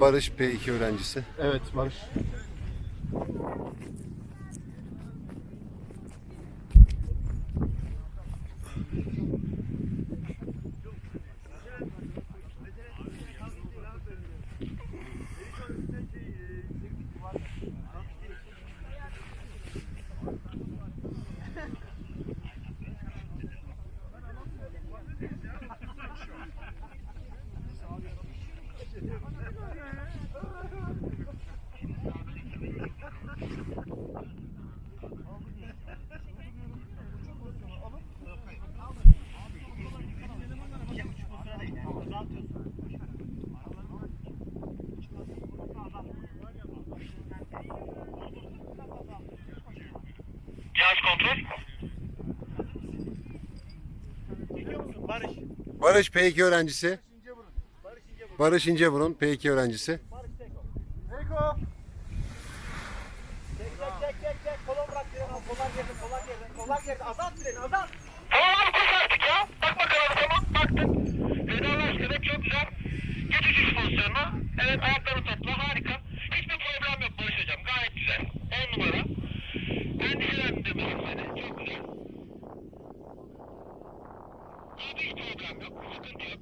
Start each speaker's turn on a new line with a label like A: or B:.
A: Barış P2 öğrencisi. Evet Barış.
B: Cihaz kontrol.
A: Barış P2 öğrencisi. Barış İnceburun P2 öğrencisi. Barış Teko. Teko. Çek çek
B: çek çek çek. Kolon bırak freni al. Kollar geride kollar geride kollar geride. Azalt freni azalt. Kollar kes artık ya. Bak bakalım tamam baktın. Vedalaş evet çok güzel. Geç uçuş pozisyonuna. Evet ayakları topla harika. Hiçbir problem yok Barış hocam. Gayet güzel. 10 numara. Endişelendirmesin seni. Çok güzel. Hiçbir problem yok. Sıkıntı yok.